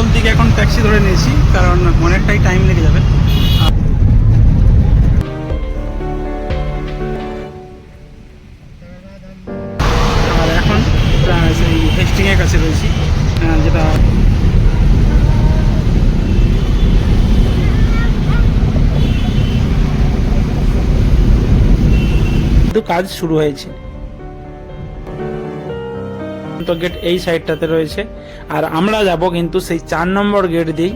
বলতে গিয়ে এখন ট্যাক্সি ধরে নিয়েছি, কারণ অনেকটাই টাইম লেগে যাবে। আর এখন সেই কাছে রয়েছি যেটা কাজ শুরু হয়েছে। গেট এই সাইডটাতে রয়েছে। আর আমরা যাব কিন্তু সেই চার নম্বর গেট দিয়েই।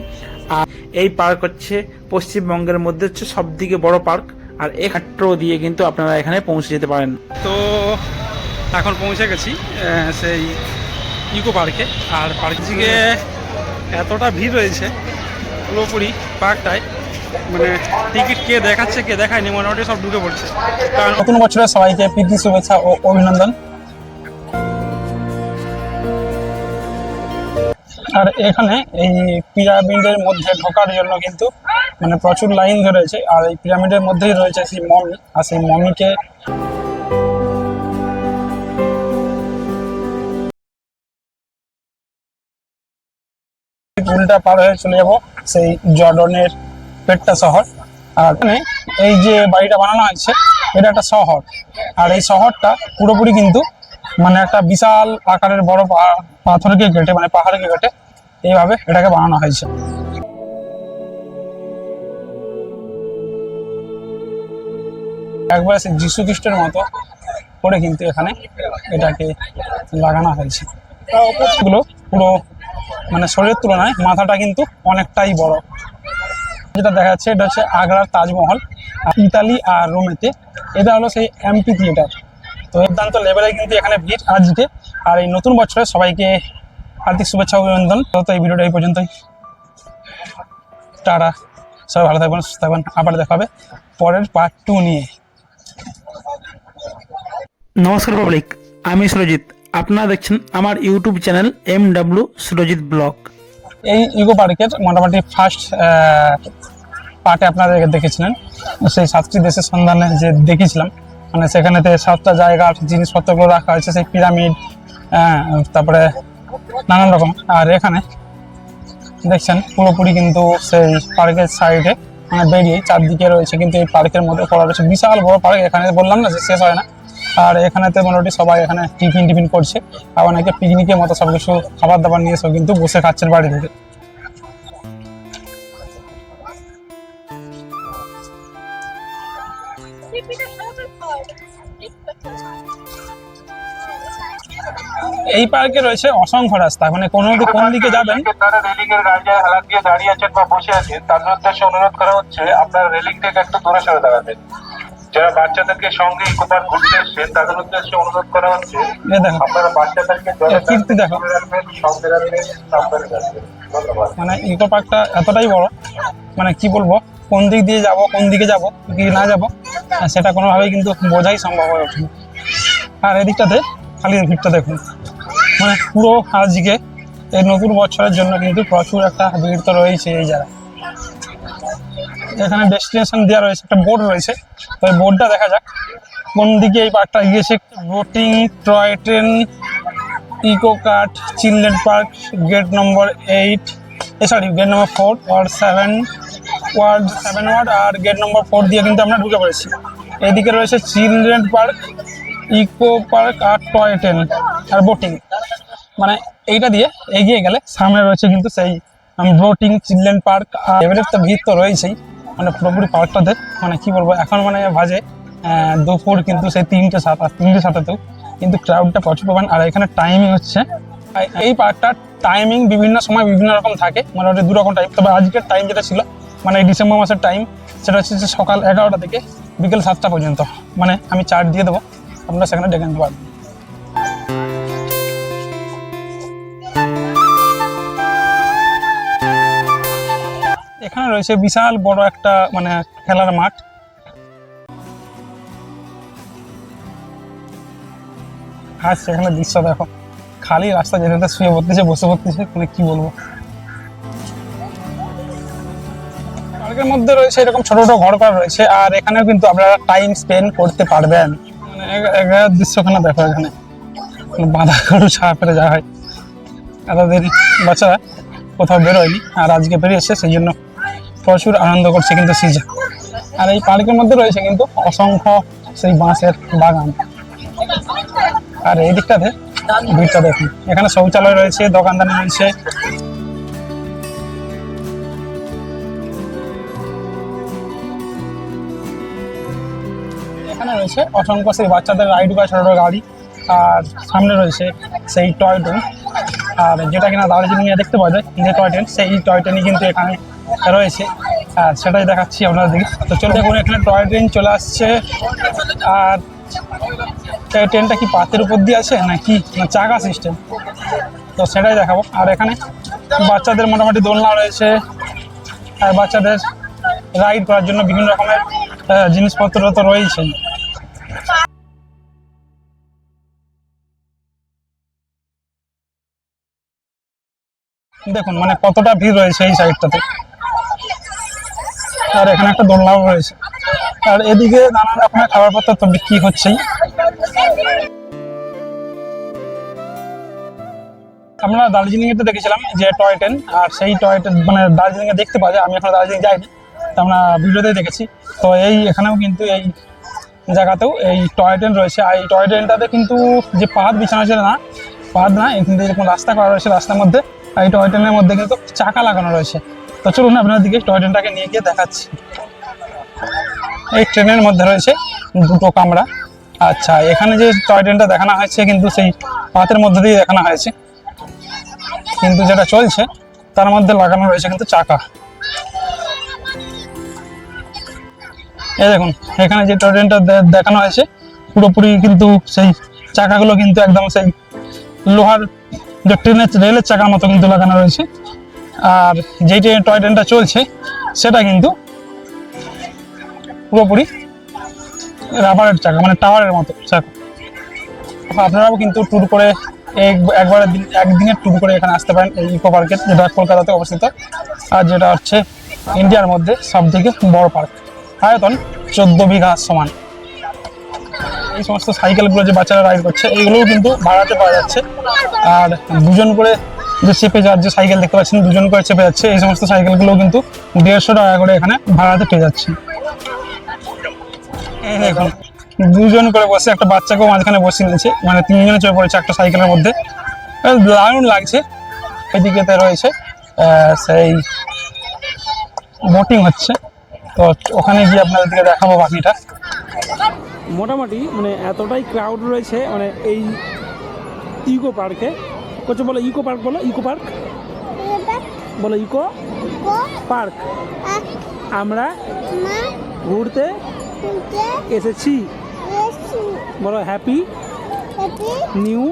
আর এই পার্ক হচ্ছে পশ্চিমবঙ্গের মধ্যে হচ্ছে সব থেকে বড় পার্ক আর এই মেট্রো দিয়ে কিন্তু আপনারা এখানে পৌঁছে যেতে পারেন। তো এখন পৌঁছে গেছি সেই ইকো পার্কে আর পার্ক থেকে এতটা ভিড় রয়েছে পুরোপুরি পার্কটায় মানে টিকিট কে দেখাচ্ছে কে দেখায়নি মোটামুটি সব ঢুকে পড়ছে। কারণ নতুন বছরের সবাইকে প্রীতি শুভেচ্ছা ও অভিনন্দন। আর এখানে এই পিরামিডের মধ্যে ঢোকার জন্য কিন্তু মানে প্রচুর লাইন ধরেছে। আর এই পিরামিডের মধ্যেই রয়েছে সেই মমি, আর সেই মমিকে পুলটা পার হয়ে চলে যাব সেই জর্ডনের পেট্টা শহর। আর এখানে এই যে বাড়িটা বানানো হয়েছে, এটা একটা শহর। আর এই শহরটা পুরোপুরি কিন্তু মানে একটা বিশাল আকারের বড় পাথরকে কেটে মানে পাহাড়কে কেটে এইভাবে এটাকে বানানো হয়েছে। একবার সেই যীশু খ্রিস্টের মতো করে কিন্তু এখানে এটাকে লাগানো হয়েছে। গুলো পুরো মানে শরীরের তুলনায় মাথাটা কিন্তু অনেকটাই বড়। যেটা দেখা যাচ্ছে এটা হচ্ছে আগ্রার তাজমহল, ইতালি আর রোমেতে। এটা হলো সেই এমপি থিয়েটার। তো দুর্দান্ত লেভেলে কিন্তু এখানে ভিড় আজকে। আর এই নতুন বছরে সবাইকে হার্দিক শুভেচ্ছা অভিনন্দন। তো এই ভিডিওটা এই পর্যন্তই। টাটা। সবাই ভালো থাকবেন সুস্থ থাকবেন। আবার দেখা হবে পরের পার্ট টু নিয়ে। নমস্কার পাবলিক আমি সুরজিৎ। আপনারা দেখছেন আমার YouTube channel M W Surajit vlog এই ইকো পার্কের মোটামুটি ফার্স্ট পার্টে আপনারা দেখেছিলেন। সেই সাতটি দেশের সন্ধানে যে দেখেছিলাম মানে সেখানেতে সাতটা জায়গার জিনিসপত্রগুলো রাখা হয়েছে সেই পিরামিড তারপরে নানান রকম। আর এখানে দেখছেন, পুরোপুরি কিন্তু সেই পার্কের সাইডে মানে বেরিয়ে চারদিকে রয়েছে কিন্তু এই পার্কের মধ্যে পড়া রয়েছে। বিশাল বড় পার্ক, এখানে বললাম না যে শেষ হয় না। আর এখানে তো মোটামুটি সবাই এখানে টিফিন টিফিন করছে। আর অনেকে পিকনিকের মতো সব কিছু খাবার দাবার নিয়ে সব কিন্তু বসে খাচ্ছেন বাড়ি থেকে। এই পার্কে রয়েছে অসংখ্য রাস্তা। মানে কোনো কোন দিকে যাবেন তারা রেলিং এর গায়ে হালাত দিয়ে দাঁড়িয়ে আছেন বা বসে আছেন তাদের উদ্দেশ্যে অনুরোধ করা হচ্ছে আপনারা রেলিং থেকে একটু দূরে সরে দাঁড়াবেন। যারা বাচ্চাদেরকে সঙ্গে ইকো পার্ক ঘুরতে এসছেন তাদের উদ্দেশ্যে অনুরোধ করা হচ্ছে আপনারা বাচ্চাদেরকে কীর্তি দেখো। সঙ্গে রাখবেন সাবধানে রাখবেন। মানে ইকো পার্কটা এতটাই বড় মানে কি বলব কোন দিক দিয়ে যাব কোন দিকে যাব কি না যাব সেটা কোনোভাবেই কিন্তু বোঝাই সম্ভব হয়ে ওঠে না। আর এদিকটাতে খালি ভিড়টা দেখুন। মানে পুরো আজকে এই নতুন বছরের জন্য কিন্তু প্রচুর একটা ভিড় তো রয়েছে এই জায়গায়। এখানে ডেস্টিনেশন দেওয়া রয়েছে, একটা বোর্ড রয়েছে। তো বোর্ডটা দেখা যাক। কোন দিকে এই পার্কটা গিয়েছে? Boating toy train eco cart children park gate number eight A sorry gate number four ward seven ward seven ward R gate number four দিয়ে কিন্তু আমরা ঢুকে পড়েছি। এদিকে রয়েছে চিলড্রেন পার্ক ইকো পার্ক আর টয় ট্রেন আর বোটিং। মানে এইটা দিয়ে এগিয়ে গেলে সামনে রয়েছে কিন্তু সেই বোটিং চিলড্রেন পার্ক আর এবারের তো ভিড় তো রয়েছেই। মানে পুরোপুরি পার্কটাতে মানে কি বলব এখন মানে আহ, দুপুর কিন্তু সেই তিনটে সাত আর তিনটে সাতাতেও। কিন্তু ক্রাউডটা প্রচুর পাবেন আর এখানে টাইমিং হচ্ছে এই- পার্কটার টাইমিং বিভিন্ন সময় বিভিন্ন রকম থাকে মোটামুটি দু রকম টাইম তবে আজকের টাইম যেটা ছিল মানে এই ডিসেম্বর মাসের টাইম সেটা হচ্ছে সকাল এগারোটা থেকে বিকেল সাতটা পর্যন্ত। মানে আমি চার্ট দিয়ে দেবো। আপনারা সেখানে ডেকে নিতে পারবেন এখানে রয়েছে বিশাল বড় একটা মানে খেলার মাঠ। আর সেখানে দৃশ্য দেখো। খালি রাস্তা যেতে শুয়ে পড়তেছে, বসে পড়তেছে মানে কি বলব? পার্কের মধ্যে রয়েছে এরকম ছোট ছোট ঘর করা রয়েছে, আর এখানেও কিন্তু আপনারা টাইম স্পেন্ড করতে পারবেন। এ- এখানের দৃশ্যখানে দেখো এখানে। বাঁধা গরু ছাড়া ফেলে যাওয়া হয়। এত দেরি। বাচ্চারা কোথাও বেরোয়নি, আর আজকে বেরিয়েছে সেই জন্য প্রচুর আনন্দ করছে কিন্তু সিজা। আর এই পার্কের মধ্যে রয়েছে কিন্তু অসংখ্য সেই বাঁশের বাগান। আর এই দিকটাতে ভিড়টা দেখুন। এখানে শৌচালয় রয়েছে, দোকানদানি রয়েছে এখানে রয়েছে অসংখ্য সেই বাচ্চাদের রাইড বা ছোট গাড়ি, আর সামনে রয়েছে সেই টয় ট্রেন আর যেটা কিনা দার্জিলিং এ দেখতে পাওয়া যায় যে টয় ট্রেন সেই টয় ট্রেনই কিন্তু এখানে রয়েছে। আর সেটাই দেখাচ্ছি আপনাদেরকে। তো চলে দেখুন, এখানে টয় ট্রেন চলে আসছে। আর ট্রেনটা কি পাতের উপর দিয়ে আছে, না কি? না চাকা সিস্টেম তো সেটাই দেখাবো। আর এখানে বাচ্চাদের মোটামুটি দোলনা রয়েছে। আর বাচ্চাদের রাইড করার জন্য বিভিন্ন রকমের জিনিসপত্র তো রয়েছেই। দেখুন মানে কতটা ভিড় রয়েছে এই সাইডটাতে। আর এখানে একটা দোলনাও রয়েছে। আর এদিকে নানা রকমের খাবার পত্র তো বিক্রি হচ্ছেই। আমরা দার্জিলিং এতে দেখেছিলাম যে টয় ট্রেন, আর সেই টয় ট্রেন মানে দার্জিলিং এ দেখতে পাওয়া যায়, আমি এখন দার্জিলিং যাইনি, তো আমরা ভিডিওতে দেখেছি। তো এই, এখানেও কিন্তু এই জায়গাতেও এই টয় ট্রেন রয়েছে। আর এই টয় ট্রেনটাতে কিন্তু যে পাহাড় বিছানো ছিল না, পাহাড় না, এখান থেকে এরকম রাস্তা করা রয়েছে রাস্তার মধ্যে এই টয় ট্রেনের মধ্যে কিন্তু চাকা লাগানো রয়েছে। তো চলুন আপনার দিকে টয় ট্রেনটাকে নিয়ে গিয়ে দেখাচ্ছি। এই ট্রেনের মধ্যে রয়েছে দুটো কামরা। আচ্ছা এখানে যে টয় ট্রেনটা দেখানো হয়েছে কিন্তু সেই পাতের মধ্যে দিয়ে দেখানো হয়েছে। কিন্তু যেটা চলছে, তার মধ্যে লাগানো রয়েছে কিন্তু চাকা। এই দেখুন, এখানে যে টয় ট্রেনটা দেখানো হয়েছে, পুরোপুরি কিন্তু সেই চাকাগুলো কিন্তু একদম সেই লোহার যে ট্রেনের রেলের চাকার মতো কিন্তু লাগানো রয়েছে। আর যেই ট্রেন টয় ট্রেনটা চলছে, সেটা কিন্তু পুরোপুরি রাবারের চাকা মানে টাওয়ারের মতো চাকা। আপনারাও কিন্তু ট্যুর করে এক- একবারের দিন, একদিনের ট্যুর করে এখানে আসতে পারেন এই ইকো পার্কে যেটা কলকাতাতে অবস্থিত। আর যেটা হচ্ছে ইন্ডিয়ার মধ্যে সব থেকে বড় পার্ক আয়তন চোদ্দ বিঘা সমান। এই সমস্ত সাইকেলগুলো যে বাচ্চারা রাইড করছে এইগুলোও কিন্তু ভাড়াতে পাওয়া যাচ্ছে। আর দুজন করে যে চেপে যাওয়ার যে সাইকেল দেখতে পাচ্ছেন, দুজন করে চেপে যাচ্ছে, এই সমস্ত সাইকেলগুলোও কিন্তু দেড়শো টাকা করে এখানে ভাড়াতে পেয়ে যাচ্ছে। দেখুন, দুজন করে বসে একটা বাচ্চাকেও মাঝখানে বসে নিয়েছে মানে তিনজনে চলে পড়েছে একটা সাইকেলের মধ্যে। দারুণ লাগছে, এদিকেতে রয়েছে সেই বোটিং হচ্ছে। তো ওখানে গিয়ে আপনাদেরকে দেখাবো বাকিটা। মোটামুটি মানে এতটাই ক্রাউড রয়েছে মানে এই ইকো পার্কে করছে বলো ইকো পার্ক বলো ইকো পার্ক বলো ইকো পার্ক আমরা ঘুরতে এসেছি। বলো হ্যাপি নিউ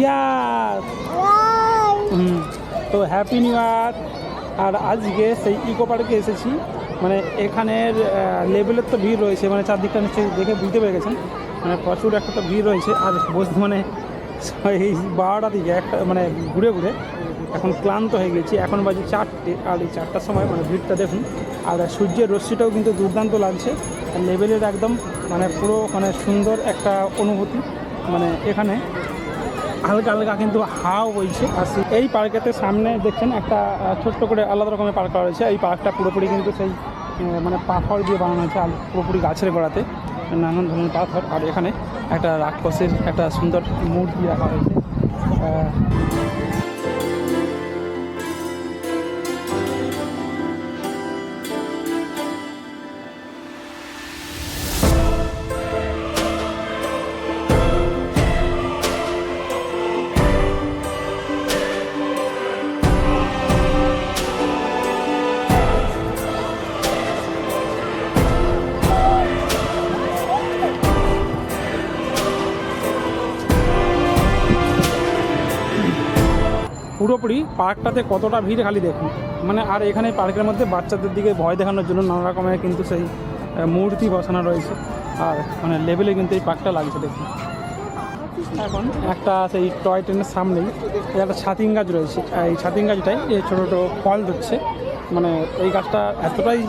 ইয়ার তো হ্যাপি নিউ ইয়ার আর আজকে সেই ইকো পার্কে এসেছি। মানে এখানের লেভেলের তো ভিড় রয়েছে মানে চারদিকটা নিশ্চয়ই দেখে বুঝতে পেরে গেছেন। মানে প্রচুর একটা তো ভিড় রয়েছে, আর বসে মানে এই বারোটা দিকে একটা মানে ঘুরে ঘুরে এখন ক্লান্ত হয়ে গেছি। এখন বাজে চারটে, আর এই চারটার সময় মানে ভিড়টা দেখুন। আর সূর্যের রশ্মিটাও কিন্তু দুর্দান্ত লাগছে। লেভেলের একদম মানে পুরো মানে সুন্দর একটা অনুভূতি মানে এখানে। হালকা হালকা কিন্তু হাও বইছে। আসি এই পার্কেতে সামনে দেখছেন একটা ছোট্ট করে আলাদা রকমের পার্ক করা রয়েছে। এই পার্কটা পুরোপুরি কিন্তু সেই মানে পাথর দিয়ে বানানো হয়েছে পুরোপুরি গাছের গোড়াতে। নানান ধরনের পাথর। আর এখানে একটা রাক্ষসের একটা সুন্দর মূর্তি রাখা হয়েছে। পুরোপুরি পার্কটাতে কতটা ভিড় খালি দেখুন। মানে আর এখানে পার্কের মধ্যে বাচ্চাদের দিকে ভয় দেখানোর জন্য নানা রকমের কিন্তু সেই মূর্তি বসানো রয়েছে। আর মানে লেভেলে কিন্তু এই পার্কটা লাগছে দেখুন। এখন একটা সেই টয় ট্রেনের সামনেই একটা ছাতিং গাছ রয়েছে। এই ছাতিং গাছটাই এই ছোটো ছোটো ফল ধরছে। মানে এই গাছটা এতটাই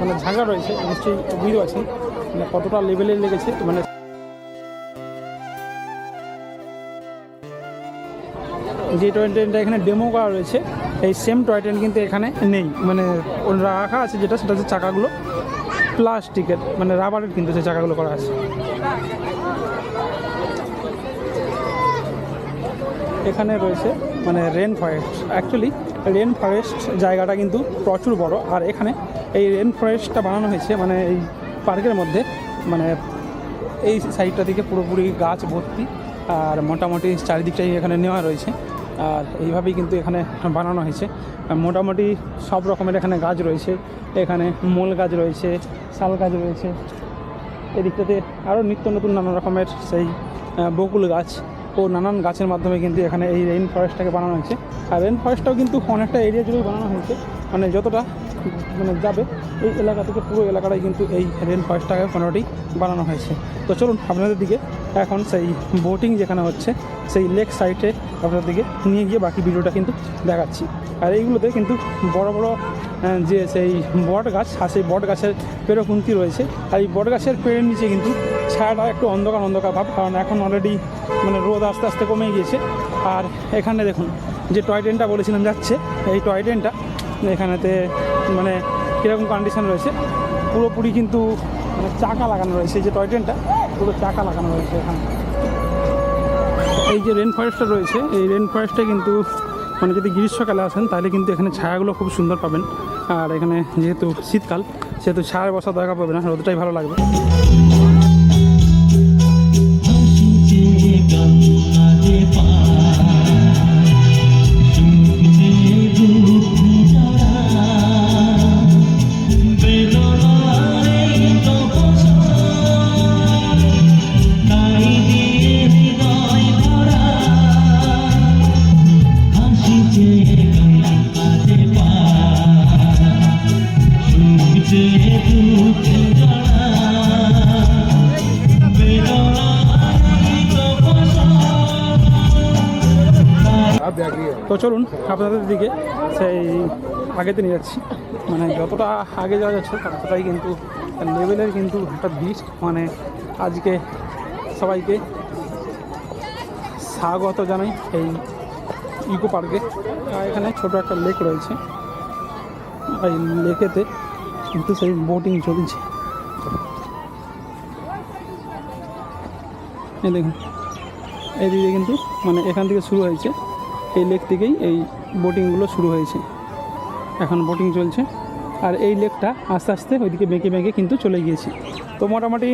মানে ঝাঁকা রয়েছে, নিশ্চয়ই বুঝতে পারছেন মানে কতটা লেভেলে লেগেছে মানে যে টয় ট্রেনটা এখানে ডেমো করা রয়েছে, এই সেম টয় ট্রেন কিন্তু এখানে নেই। মানে রাখা আছে যেটা, সেটা হচ্ছে চাকাগুলো। প্লাস্টিকের মানে রাবারের কিন্তু সেই চাকাগুলো করা আছে। এখানে রয়েছে মানে rain forest actually rain forest জায়গাটা কিন্তু প্রচুর বড়। আর এখানে এই রেন ফরেস্টটা বানানো হয়েছে মানে এই পার্কের মধ্যে। মানে এই সাইডটা থেকে পুরোপুরি গাছ ভর্তি। আর মোটামুটি চারিদিকটাই এখানে নেওয়া রয়েছে। আর এইভাবেই কিন্তু এখানে বানানো হয়েছে। মোটামুটি সব রকমের এখানে গাছ রয়েছে। এখানে মোল গাছ রয়েছে, শাল গাছ রয়েছে। এদিকটাতে আরও নিত্য নতুন নানা রকমের সেই বকুল গাছ ও নানান গাছের মাধ্যমে কিন্তু এখানে এই রেইন ফরেস্টটাকে বানানো হয়েছে। আর রেইন ফরেস্টটাও কিন্তু অনেকটা এরিয়া জুড়েই বানানো হয়েছে। মানে যতটা মানে যাবে, এই এলাকা থেকে পুরো এলাকাটাই কিন্তু এই রেইন ফরেস্টটাকে পনেরোটি বানানো হয়েছে। তো চলুন আপনাদের দিকে এখন সেই বোটিং যেখানে হচ্ছে, সেই লেক সাইডে আপনাদের দিকে নিয়ে গিয়ে বাকি ভিডিওটা কিন্তু দেখাচ্ছি। আর এইগুলোতে কিন্তু বড় বড় যে সেই বট গাছ, আর সেই বট গাছের পেরোকুন্তি রয়েছে। আর এই বট গাছের পেড়ের নিচে কিন্তু ছায়াটা একটু অন্ধকার অন্ধকার ভাব, কারণ এখন অলরেডি মানে রোদ আস্তে আস্তে কমে গিয়েছে। আর এখানে দেখুন, যে টয় ট্রেনটা বলেছিলাম যাচ্ছে, এই টয় ট্রেনটা এখানেতে মানে কীরকম কন্ডিশন রয়েছে, পুরোপুরি কিন্তু মানে চাকা লাগানো রয়েছে। যে টয় ট্রেনটা পুরো চাকা লাগানো রয়েছে এখানে। এই যে রেন ফরেস্টটা রয়েছে, এই রেন ফরেস্টে কিন্তু মানে যদি গ্রীষ্মকালে আসেন, তাহলে কিন্তু এখানে ছায়াগুলো খুব সুন্দর পাবেন। আর এখানে যেহেতু শীতকাল, সেহেতু ছায়ার বসা দরকার পাবে না, রোদটাই ভালো লাগবে। তো চলুন, আপনাদের দিকে সেই আগেতে নিয়ে যাচ্ছি। মানে যতটা আগে যাওয়া যাচ্ছে ততটাই কিন্তু লেভেলের কিন্তু একটা বিষ মানে আজকে সবাইকে স্বাগত জানাই এই ইকো পার্কে। এখানে ছোট একটা লেক রয়েছে। এই লেকেতে কিন্তু সেই বোটিং চলছে। এই দেখুন, এদিকে কিন্তু মানে এখান থেকে শুরু হয়েছে। এই লেক থেকেই এই বোটিংগুলো শুরু হয়েছে। এখন বোটিং চলছে। আর এই লেকটা আস্তে আস্তে ওইদিকে বেঁকে বেঁকে কিন্তু চলে গিয়েছে। তো মোটামুটি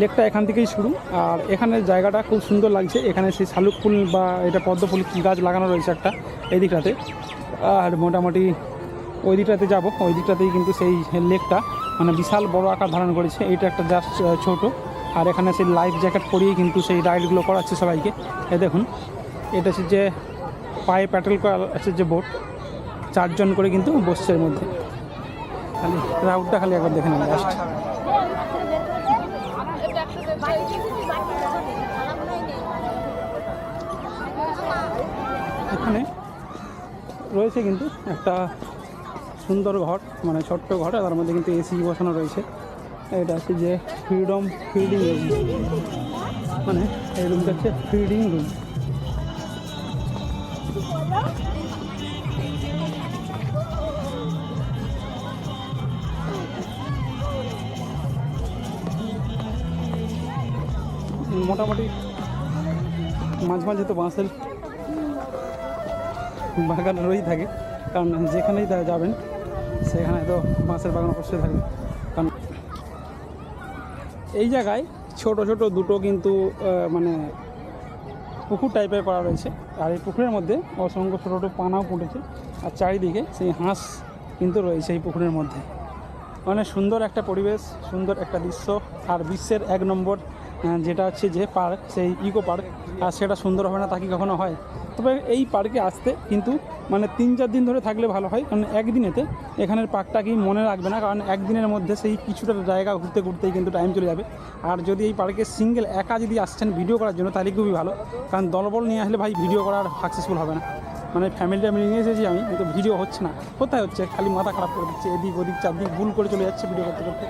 লেকটা এখান থেকেই শুরু। আর এখানে জায়গাটা খুব সুন্দর লাগছে। এখানে সেই শালুক ফুল বা এটা পদ্ম ফুল গাছ লাগানো রয়েছে একটা এই দিকটাতে আর মোটামুটি ওই দিকটাতে যাব। ওই দিকটাতেই কিন্তু সেই লেকটা মানে বিশাল বড় আকার ধারণ করেছে। এইটা একটা জাস্ট ছোট। আর এখানে সেই লাইফ জ্যাকেট পরিয়ে কিন্তু সেই রাইডগুলো করাচ্ছে সবাইকে। এ দেখুন। এটা হচ্ছে যে পায়ে প্যাটেল করা আছে যে বোট চারজন করে কিন্তু বসছে এর মধ্যে। খালি রাউটটা খালি একবার দেখে নেন জাস্ট এখানে রয়েছে কিন্তু একটা সুন্দর ঘর মানে ছোট্ট ঘর তার মধ্যে কিন্তু এসি বসানো রয়েছে। এটা হচ্ছে যে ফ্রিডম ফিডিং রুম মানে এই রুমটা হচ্ছে ফিডিং রুম মোটামুটি মাঝে মাঝে তো বাঁশের বাগান রয়েই থাকে। কারণ যেখানেই যাবেন, সেখানে তো বাঁশের বাগান অবশ্যই থাকবে। কারণ এই জায়গায় ছোট ছোট দুটো কিন্তু মানে পুকুর টাইপের করা রয়েছে। আর এই পুকুরের মধ্যে অসংখ্য ছোটো ছোটো পানাও ফুটেছে। আর চারিদিকে সেই হাঁস কিন্তু রয়েছে এই পুকুরের মধ্যে। মানে সুন্দর একটা পরিবেশ, সুন্দর একটা দৃশ্য। আর বিশ্বের এক নম্বর যেটা হচ্ছে যে পার্ক, সেই ইকো পার্ক, আর সেটা সুন্দর হবে না তা কি কখনো হয়? তবে এই পার্কে আসতে কিন্তু মানে তিন চার দিন ধরে থাকলে ভালো হয়, কারণ একদিনেতে এখানের পার্কটা কি মনে রাখবে না? কারণ একদিনের মধ্যে সেই কিছুটা জায়গা ঘুরতে ঘুরতেই কিন্তু টাইম চলে যাবে। আর যদি এই পার্কে সিঙ্গেল একা যদি আসছেন ভিডিও করার জন্য, তাহলে খুবই ভালো। কারণ দলবল নিয়ে আসলে ভাই ভিডিও করার সাকসেসফুল হবে না। মানে ফ্যামিলিটা মিলে নিয়ে এসেছি আমি, কিন্তু ভিডিও হচ্ছে না। কোথায় হচ্ছে? খালি মাথা খারাপ করে দিচ্ছে, এদিক ওদিক চারদিক ভুল করে চলে যাচ্ছে ভিডিও করতে করতে।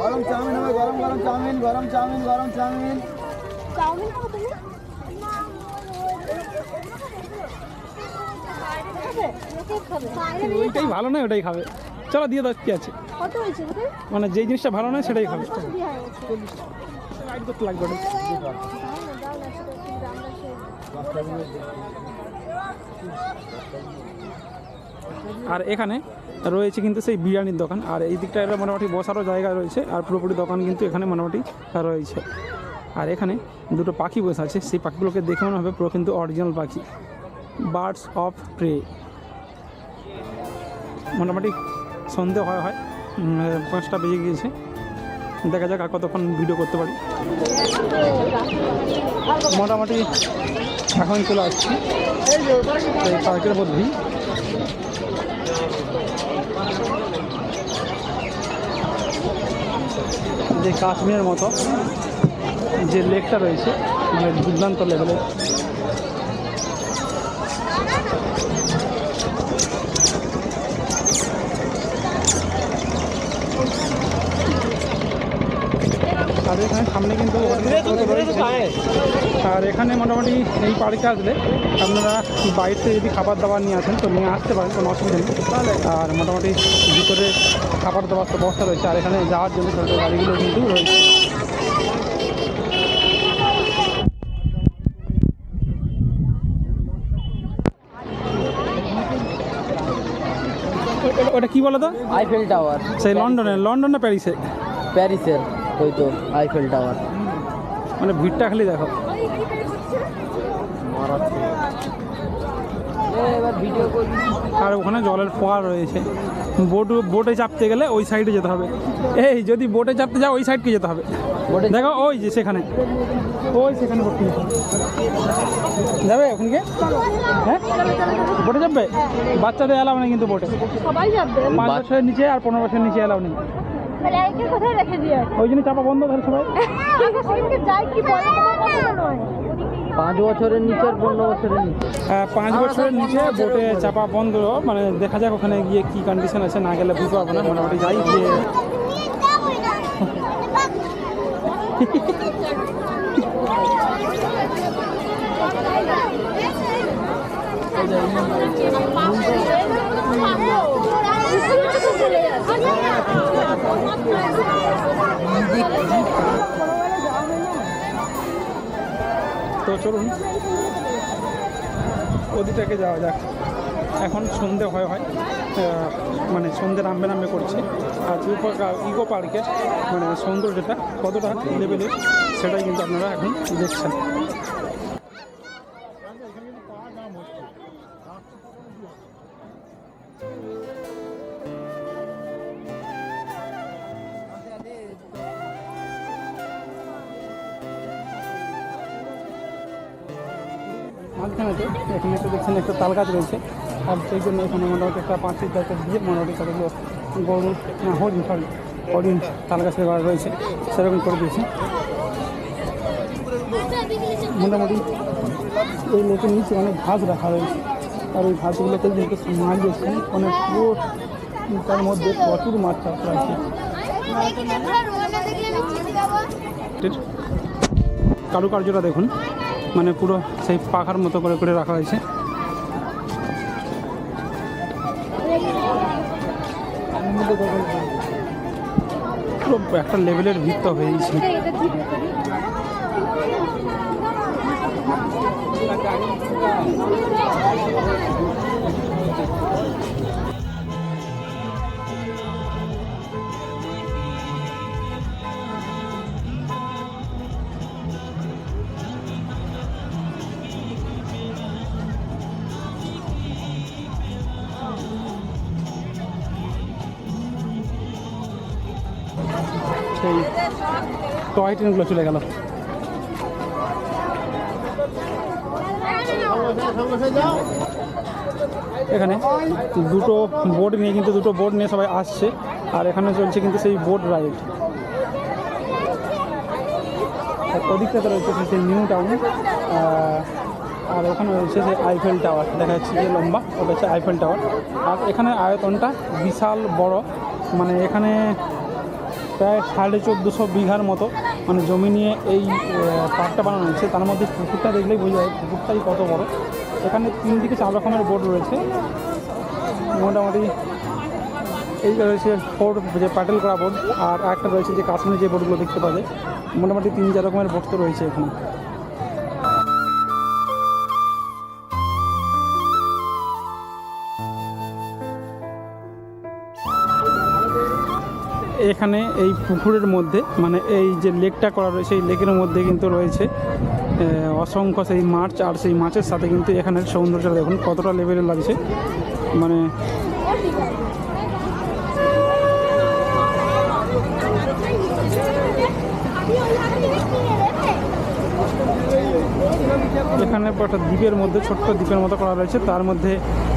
গরম চাউমিন হবে গরম গরম চাউমিন গরম চাউমিন গরম চাউমিন। চাউমিন ওইটাই ভালো নয় ওটাই খাবে। চলো দিয়ে দাও কি আছে? মানে যেই জিনিসটা ভালো নয় সেটাই খাবে। করতে লাগবে ওটা। আর এখানে রয়েছে কিন্তু সেই বিরিয়ানির দোকান। আর এই দিকটা এটা মোটামুটি বসারও জায়গা রয়েছে আর পুরোপুরি দোকান কিন্তু এখানে মোটামুটি রয়েছে। আর এখানে দুটো পাখি বসে আছে, সেই পাখিগুলোকে দেখে মনে হবে পুরো কিন্তু অরিজিনাল পাখি। বার্ডস অফ প্রে মোটামুটি সন্ধে হয় হয়। পাঁচটা বেজে গিয়েছে। দেখা যাক আর কতক্ষণ ভিডিও করতে পারি। মোটামুটি এখন চলে আসছি। এই মধ্যেই যে কাশ্মীরের মতো যে লেকটা রয়েছে মানে দুর্দান্ত লেভেলের আর এখানে সামনে কিন্তু আর এখানে মোটামুটি এই পার্কে আসলে আপনারা বাইরে থেকে যদি খাবার দাবার নিয়ে আসেন তো নিয়ে আসতে পারেন কোনো অসুবিধা নেই। আর মোটামুটি ভিতরে খাবার দাবার তো ব্যবস্থা রয়েছে। আর এখানে যাওয়ার জন্য ছোটো গাড়িগুলো কিন্তু রয়েছে। ওটা- ওটা কি বলো তো? আইফেল টাওয়ার সেই লন্ডনে লন্ডন না প্যারিসে? প্যারিসের। ওই তো আইফেল টাওয়ার মানে ভিড়টা খালি দেখো। আর ওখানে জলের ফোয়ার রয়েছে। বোট বোটে চাপতে গেলে ওই সাইডে যেতে হবে। এই যদি বোটে চাপতে যাও ওই সাইডকে যেতে হবে। বোটে দেখো ওই যে সেখানে। ওই সেখানে বোট যাবে। ওখানে হ্যাঁ? বোটে যাবে বাচ্চাদের এলাও নেই কিন্তু বোটে। সবাই যাবে পাঁচ বছরের নিচে আর পনেরো বছরের নিচে এলাও নেই। তাহলে একে কোথায় রেখে দিয়ে ওই জন্য চাপা বন্ধ তাহলে সবাই। সেদিনকে যাই কি বলে তোমার কথা নয়। পাঁচ বছরের নিচে আর পনেরো বছরের নিচে। পাঁচ বছরের নিচে বোটে চাপা বন্ধ মানে দেখা যাক ওখানে গিয়ে কি কন্ডিশন আছে না গেলে বুঝতে পারব না মোটামুটি যাই গিয়ে। তো চলুন। ওদিকটাকে যাওয়া যাক। এখন সন্ধে হয় হয়। মানে সন্ধে নামবে নামবে করছে। আর ইকো ইকো পার্কে মানে সৌন্দর্যটা কতটা লেভেলের সেটাই কিন্তু আপনারা এখন দেখছেন। মাঝখানেতে এখানে একটা দেখছেন, একটা তাল গাছ রয়েছে। আর সেই জন্য এখানে মোটামুটি একটা পাঁচিল টাইপের দিয়ে মোটামুটি কতগুলো গরু, না, হরিণ সরি হরিণ তাল গাছের গাছ রয়েছে, সেরকম করে দিয়েছে। মোটামুটি এই লেকের নিচে অনেক ঘাস রাখা রয়েছে। আর ওই ঘাসগুলোতে কিন্তু মাছ দিয়েছে অনেক পুরো তার মধ্যে প্রচুর মাছ চাষ আছে কারুকার্যটা দেখুন। মানে পুরো সেই পাখার মতো করে করে রাখা হয়েছে। পুরো একটা লেভেলের ভিত্ত হয়েছে টয় ট্রেনগুলো চলে গেল। এখানে দুটো বোর্ড নিয়ে কিন্তু দুটো বোর্ড নিয়ে সবাই আসছে, আর এখানে চলছে কিন্তু সেই বোর্ড রাইড ওদিকটাতে রয়েছে সেই নিউ টাউন আর ওখানে রয়েছে যে আইফেল টাওয়ার দেখা যাচ্ছে যে লম্বা, ওটা হচ্ছে আইফেল টাওয়ার আর এখানে আয়তনটা বিশাল বড় মানে এখানে প্রায় সাড়ে চোদ্দোশো বিঘার মতো মানে জমি নিয়ে এই পার্কটা বানানো হয়েছে তার মধ্যে পুকুরটা দেখলেই বোঝা যায়, পুকুরটাই কত বড়। এখানে তিন দিকে চার রকমের বোর্ড রয়েছে। মোটামুটি এই রয়েছে ফোর যে প্যাটেল করা বোর্ড আর একটা রয়েছে যে কাশ্মীর যে বোর্ডগুলো দেখতে পাওয়া যায়। মোটামুটি তিন চার রকমের বোর্ড তো রয়েছে এখানে। এখানে এই পুকুরের মধ্যে মানে এই যে লেকটা করা রয়েছে এই লেকের মধ্যে কিন্তু রয়েছে অসংখ্য সেই মাছ, আর সেই মাছের সাথে কিন্তু এখানের সৌন্দর্যটা দেখুন কতটা লেভেলের লাগছে। মানে এখানে একটা দ্বীপের মধ্যে, ছোট্ট দ্বীপের মতো করা রয়েছে। তার মধ্যে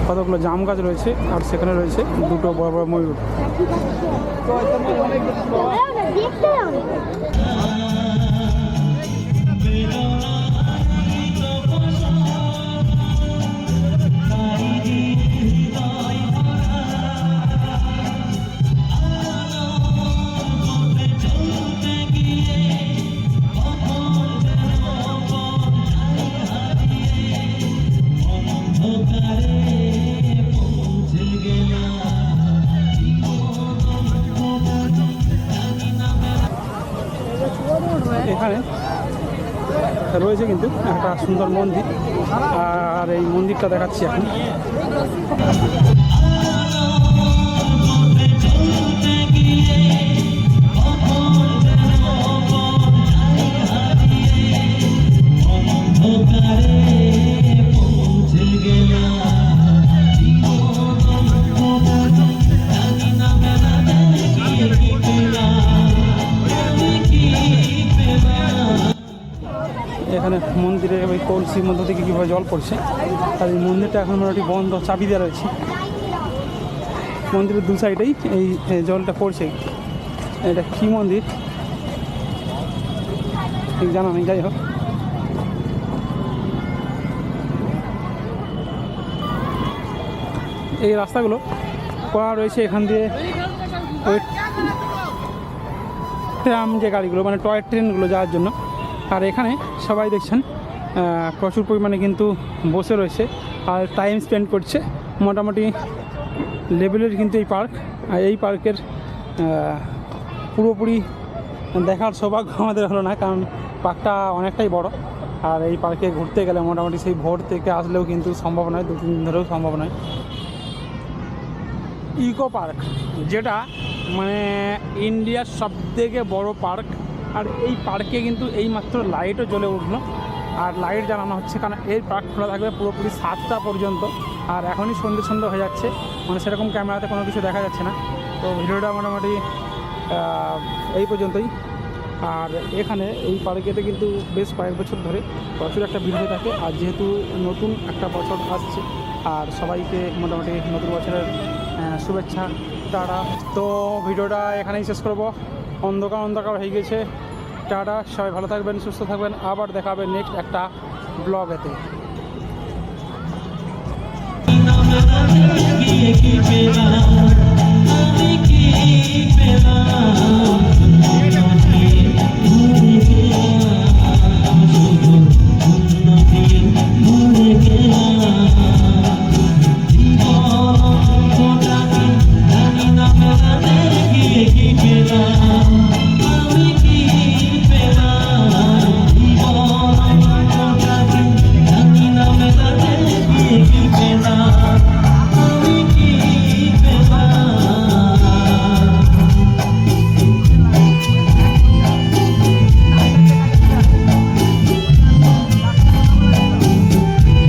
কতগুলো জাম গাছ রয়েছে আর সেখানে রয়েছে দুটো বড় বড় ময়ূর। একটা সুন্দর মন্দির আর এই মন্দিরটা দেখাচ্ছি এখন। এখানে মন্দিরে ওই কলসির মধ্য থেকে কীভাবে জল পড়ছে আর এই মন্দিরটা এখন মোটামুটি বন্ধ, চাবি দেওয়া রয়েছে। মন্দিরের দু সাইডেই এই জলটা পড়ছে। এটা কী মন্দির? ঠিক জানা নেই, যাই হোক। এই রাস্তাগুলো করা রয়েছে এখান দিয়ে। ওই ট্রাম যে গাড়িগুলো মানে টয় ট্রেনগুলো যাওয়ার জন্য। আর এখানে সবাই দেখছেন প্রচুর পরিমাণে কিন্তু বসে রয়েছে আর টাইম স্পেন্ড করছে। মোটামুটি লেভেলের কিন্তু এই পার্ক আর এই পার্কের পুরোপুরি দেখার সৌভাগ্য আমাদের হলো না, কারণ পার্কটা অনেকটাই বড়। আর এই পার্কে ঘুরতে গেলে মোটামুটি সেই ভোর থেকে আসলেও কিন্তু সম্ভব নয় দু তিন ধরেও সম্ভব নয়। ইকো পার্ক যেটা মানে ইন্ডিয়ার সবথেকে বড় পার্ক আর এই পার্কে কিন্তু এইমাত্র লাইটও জ্বলে উঠল। আর লাইট জ্বালানো হচ্ছে কারণ এই পার্ক খোলা থাকবে পুরোপুরি সাতটা পর্যন্ত। আর এখনই সন্ধ্যে সন্ধ্যে হয়ে যাচ্ছে মানে সেরকম ক্যামেরাতে কোনো কিছু দেখা যাচ্ছে না। তো ভিডিওটা মোটামুটি এই পর্যন্তই। আর এখানে এই পার্কেতে কিন্তু বেশ কয়েক বছর ধরে প্রচুর একটা ভিড় থাকে। আর যেহেতু নতুন একটা বছর আসছে, আর সবাইকে মোটামুটি নতুন বছরের শুভেচ্ছা তারা তো ভিডিওটা এখানেই শেষ করব। অন্ধকার অন্ধকার হয়ে গেছে। টাটা, সবাই ভালো থাকবেন, সুস্থ থাকবেন। আবার দেখাবে নেক্সট একটা ব্লগেতে কি